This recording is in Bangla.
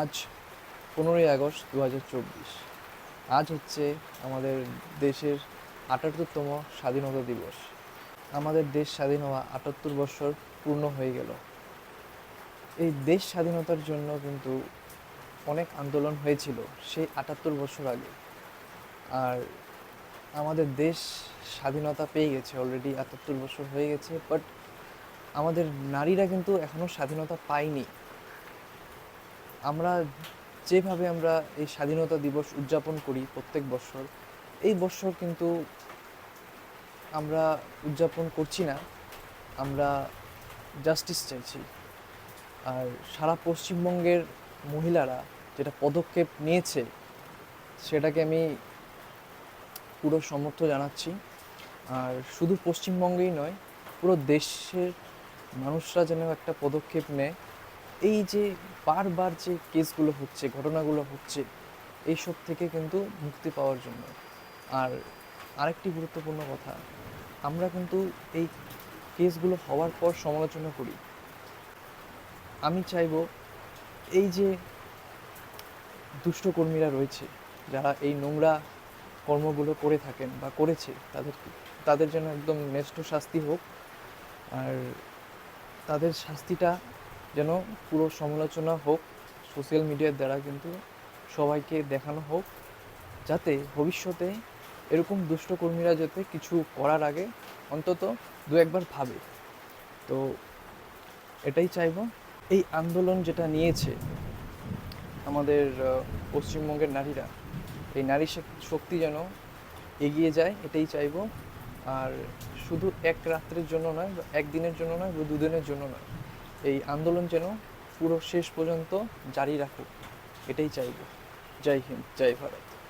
আজ পনেরোই আগস্ট দু হাজার চব্বিশ। আজ হচ্ছে আমাদের দেশের আটাত্তরতম স্বাধীনতা দিবস। আমাদের দেশ স্বাধীন হওয়া আটাত্তর বছর পূর্ণ হয়ে গেল। এই দেশ স্বাধীনতার জন্য কিন্তু অনেক আন্দোলন হয়েছিল সেই আটাত্তর বছর আগে। আর আমাদের দেশ স্বাধীনতা পেয়ে গেছে অলরেডি আটাত্তর বছর হয়ে গেছে বাট আমাদের নারীরা কিন্তু এখনও স্বাধীনতা পায়নি। আমরা যেভাবে আমরা এই স্বাধীনতা দিবস উদযাপন করি প্রত্যেক বছর, এই বছর কিন্তু আমরা উদযাপন করছি না, আমরা জাস্টিস চাইছি। আর সারা পশ্চিমবঙ্গের মহিলারা যেটা পদক্ষেপ নিয়েছে, সেটাকে আমি পুরো সমর্থ জানাচ্ছি। আর শুধু পশ্চিমবঙ্গেই নয়, পুরো দেশের মানুষরা যেন একটা পদক্ষেপ নেয় এই যে বারবার যে কেসগুলো হচ্ছে, ঘটনাগুলো হচ্ছে, এইসব থেকে কিন্তু মুক্তি পাওয়ার জন্য। আর আরেকটি গুরুত্বপূর্ণ কথা, আমরা কিন্তু এই কেসগুলো হওয়ার পর সমালোচনা করি। আমি চাইব এই যে দুষ্টকর্মীরা রয়েছে, যারা এই নোংরা কর্মগুলো করে থাকেন বা করেছে, তাদের তাদের জন্য একদম ন্যস্ত শাস্তি হোক, আর তাদের শাস্তিটা যেন পুরো সমালোচনা হোক, সোশ্যাল মিডিয়ার দ্বারা কিন্তু সবাইকে দেখানো হোক, যাতে ভবিষ্যতে এরকম দুষ্টকর্মীরা যাতে কিছু করার আগে অন্তত দু একবার ভাবে। তো এটাই চাইব। এই আন্দোলন যেটা নিয়েছে আমাদের পশ্চিমবঙ্গের নারীরা, এই নারী শক- শক্তি যেন এগিয়ে যায়, এটাই চাইব। আর শুধু এক রাত্রের জন্য নয়, বা একদিনের জন্য নয়, বা দুদিনের জন্য নয়। এই আন্দোলন যেন পুরো শেষ পর্যন্ত জারি রাখুক এটাই চাইব। জয় হিন্দ জয় ভারত।